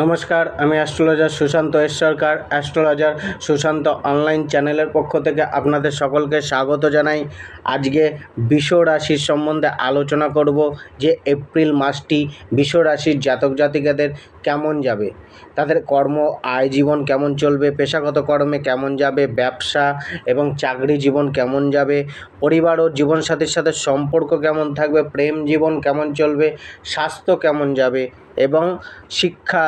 নমস্কার, আমি astrologer Sushant S Sarkar astrologer Sushant online চ্যানেলের পক্ষ থেকে আপনাদের সকলকে স্বাগত জানাই। আজকে বিষ রাশির সম্বন্ধে আলোচনা করব যে এপ্রিল মাসটি বিষ রাশির জাতক জাতিকাদের কেমন যাবে, তাদের কর্ম, আয় জীবন কেমন চলবে, পেশাগত কর্মে কেমন যাবে, ব্যবসা এবং চাকরি জীবন কেমন যাবে, পরিবার ও জীবনসাথীর সাথে সম্পর্ক কেমন থাকবে, প্রেম জীবন কেমন চলবে, স্বাস্থ্য কেমন যাবে এবং শিক্ষা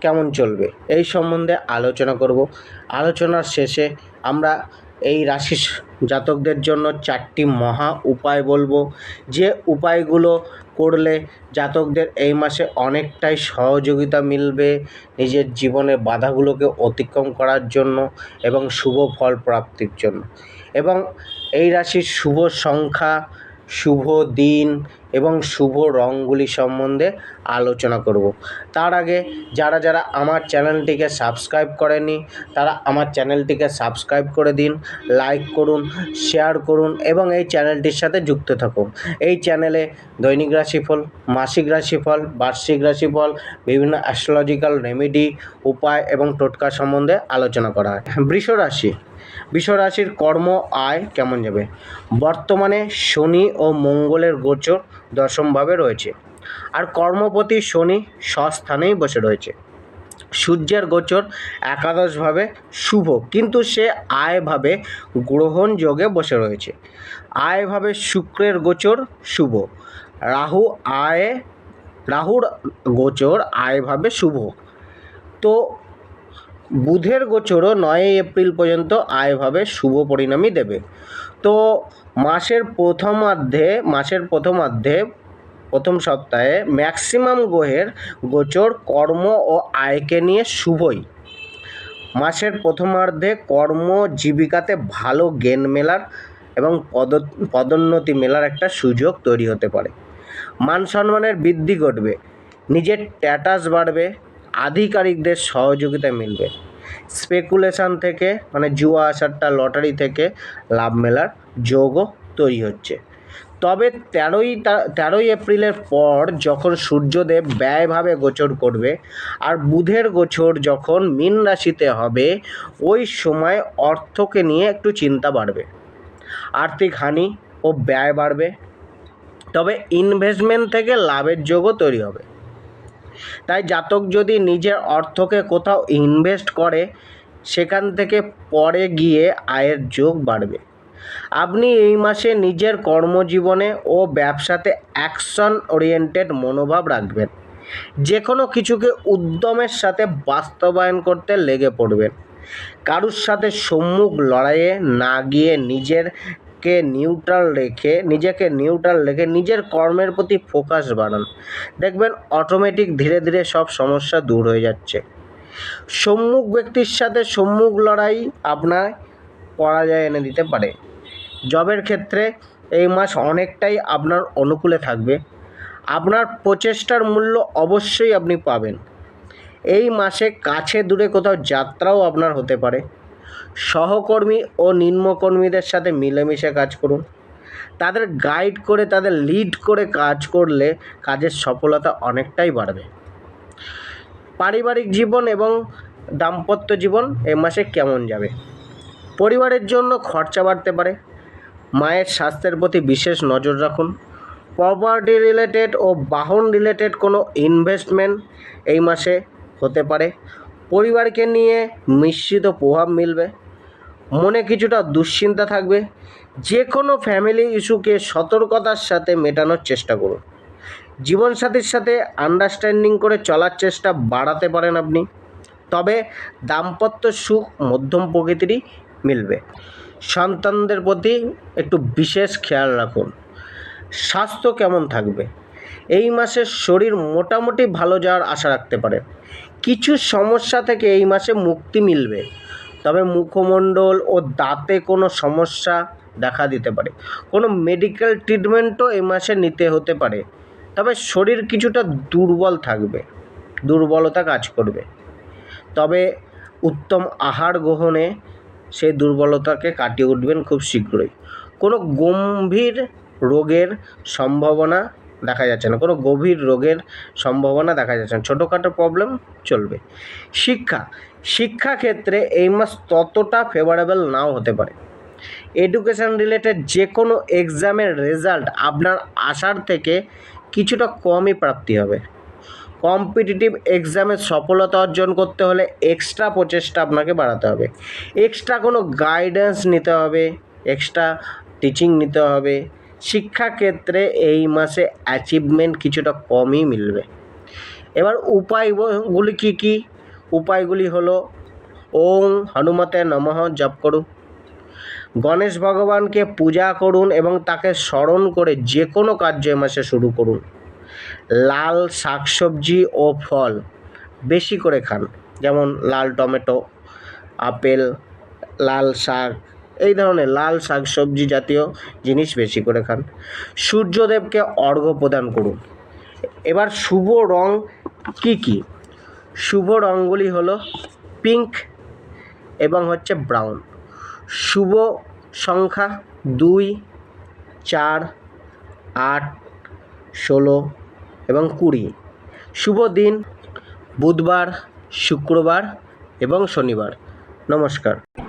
কেমন চলবে? এই সম্বন্ধে আলোচনা করব। আলোচনার শেষে আমরা এই রাশি জাতকদের জন্য চারটি মহা উপায় বলব, যে উপায়গুলো করলে জাতকদের এই মাসে অনেকটাই সহযোগিতা মিলবে নিজের জীবনের বাধাগুলোকে অতিক্রম করার জন্য এবং শুভ ফল প্রাপ্তির জন্য। এবং এই রাশির শুভ সংখ্যা শুভ দিন এবং শুভ রঙগুলি সম্বন্ধে আলোচনা করব। তার আগে যারা যারা আমার চ্যানেলটিকে সাবস্ক্রাইব করেনি তারা আমার চ্যানেলটিকে সাবস্ক্রাইব করে দিন, লাইক করুন, শেয়ার করুন এবং এই চ্যানেলটির সাথে যুক্ত থাকুন। এই চ্যানেলে দৈনিক রাশিফল, মাসিক রাশিফল, বার্ষিক রাশিফল, বিভিন্ন অ্যাস্ট্রোলজিক্যাল রেমেডি উপায় এবং টোটকা সম্বন্ধে আলোচনা করা হয়। বৃষ রাশি বৃষ রাশির কর্ম আয় কেমন যাবে? বর্তমানে শনি ও মঙ্গলের গোচর দশমভাবে রয়েছে। আর কর্মপতি শনি স্বস্থানেই বসে রয়েছে। সূর্যের গোচর একাদশভাবে শুভ, কিন্তু সে আয়ভাবে গ্রহণ যোগে বসে রয়েছে। আয়ভাবে শুক্রের গোচর শুভ। রাহু আয়, রাহুর গোচর আয়ভাবে শুভ। তো বুধের গোচরও নয়ই এপ্রিল পর্যন্ত আয়ভাবে শুভ পরিণামই দেবে। তো মাসের প্রথমার্ধে মাসের প্রথমার্ধে, প্রথম সপ্তাহে ম্যাক্সিমাম গ্রহের গোচর কর্ম ও আয়কে নিয়ে শুভই। মাসের প্রথমার্ধে কর্ম জীবিকাতে ভালো জ্ঞান মেলার এবং পদ, পদোন্নতি মেলার একটা সুযোগ তৈরি হতে পারে। মান সম্মানের বৃদ্ধি ঘটবে, নিজের স্ট্যাটাস বাড়বে, আধিকারিকদের সহযোগিতা মিলবে। স্পেকুলেশন থেকে মানে জুয়া আসারটা লটারি থেকে লাভ মেলার যোগও তৈরি হচ্ছে। তবে তেরোই তেরোই এপ্রিলের পর যখন সূর্যদেব ব্যয়ভাবে গোচর করবে আর বুধের গোচর যখন মীন রাশিতে হবে, ওই সময় অর্থকে নিয়ে একটু চিন্তা বাড়বে। আর্থিক হানি ও ব্যয় বাড়বে। তবে ইনভেস্টমেন্ট থেকে লাভের যোগও তৈরি হবে। তাই জাতক যদি নিজের অর্থকে কোথাও ইনভেস্ট করে, সেখান থেকে পরে গিয়ে আয়ের যোগ বাড়বে। আপনি এই মাসে নিজের কর্মজীবনে ও ব্যবসাতে অ্যাকশন ওরিয়েন্টেড মনোভাব রাখবেন। যে কোনো কিছুকে উদ্যমের সাথে বাস্তবায়ন করতে লেগে পড়বেন। কারুর সাথে সম্মুখ লড়াইয়ে না গিয়ে নিজেরকে নিউট্রাল রেখে, নিজেকে নিউট্রাল রেখে নিজের কর্মের প্রতি ফোকাস বাড়ান। দেখবেন অটোমেটিক ধীরে ধীরে সব সমস্যা দূর হয়ে যাচ্ছে। সম্মুখ ব্যক্তির সাথে সম্মুখ লড়াই আপনার পরাজয় এনে দিতে পারে। জবের ক্ষেত্রে এই মাস অনেকটাই আপনার অনুকূলে থাকবে। আপনার প্রচেষ্টার মূল্য অবশ্যই আপনি পাবেন। এই মাসে কাছে দূরে কোথাও যাত্রাও আপনার হতে পারে। সহকর্মী ও নিম্নকর্মীদের সাথে মিলেমিশে কাজ করুন। তাদের গাইড করে, তাদের লিড করে কাজ করলে কাজের সফলতা অনেকটাই বাড়বে। পারিবারিক জীবন এবং দাম্পত্য জীবন এ মাসে কেমন যাবে? পরিবারের জন্য খরচা বাড়তে পারে। মায়ের স্বাস্থ্যের প্রতি বিশেষ নজর রাখুন। প্রপার্টি রিলেটেড ও বাহন রিলেটেড কোনো ইনভেস্টমেন্ট এই মাসে হতে পারে। পরিবারকে নিয়ে মিশ্রিত প্রভাব মিলবে, মনে কিছুটা দুশ্চিন্তা থাকবে। যে কোনো ফ্যামিলি ইস্যুকে সতর্কতার সাথে মেটানোর চেষ্টা করুন। জীবনসাথীর সাথে আন্ডারস্ট্যান্ডিং করে চলার চেষ্টা বাড়াতে পারেন আপনি। তবে দাম্পত্য সুখ মধ্যম প্রকৃতিরই মিলবে। সন্তানদের প্রতি একটু বিশেষ খেয়াল রাখুন। স্বাস্থ্য কেমন থাকবে? এই মাসে শরীর মোটামুটি ভালো যাওয়ার আশা রাখতে পারেন। কিছু সমস্যা থেকে এই মাসে মুক্তি মিলবে। তবে মুখমণ্ডল ও দাঁতে কোনো সমস্যা দেখা দিতে পারে। কোনো মেডিকেল ট্রিটমেন্টও এই মাসে নিতে হতে পারে। তবে শরীর কিছুটা দুর্বল থাকবে। দুর্বলতা কাজ করবে। তবে উত্তম আহার গ্রহণে সেই দুর্বলতাকে কাটিয়ে উঠবেন খুব শীঘ্রই। কোনো গম্ভীর রোগের সম্ভাবনা দেখা যাচ্ছে না। কোনো গভীর রোগের সম্ভাবনা দেখা যাচ্ছে না। ছোটোখাটো প্রবলেম চলবে। শিক্ষা। শিক্ষা ক্ষেত্রে এই মাস ততটা ফেভারেবল নাও হতে পারে। এডুকেশান রিলেটেড যে কোনো এক্সামের রেজাল্ট আপনার আশার থেকে কিছুটা কমই প্রাপ্তি হবে। কম্পিটিটিভ এক্সামে সফলতা অর্জন করতে হলে এক্সট্রা প্রচেষ্টা আপনাকে বাড়াতে হবে। এক্সট্রা কোনো গাইডেন্স নিতে হবে। এক্সট্রা টিচিং নিতে হবে। শিক্ষাক্ষেত্রে এই মাসে অ্যাচিভমেন্ট কিছুটা কমই মিলবে। এবার উপায়গুলি কী কী? উপায়গুলি হলো, ওং হনুমতে নমঃ জপ করুন, গণেশ ভগবানকে পূজা করুন এবং তাকে স্মরণ করে যে কোনো কার্য মাসে শুরু করুন। লাল শাকসবজি ও ফল বেশি করে খান, যেমন লাল টমেটো, আপেল, লাল শাক এই ধরনের লাল শাকসবজি জাতীয় জিনিস বেশি করে খান। সূর্যদেবকে অর্ঘ্য প্রদান করুন। এবার শুভ রং কী কী? শুভ রঙগুলি হলো পিঙ্ক এবং হচ্ছে ব্রাউন। শুভ সংখ্যা দুই, চার, আট, ষোলো এবং কুড়ি। শুভ দিন বুধবার, শুক্রবার এবং শনিবার। নমস্কার।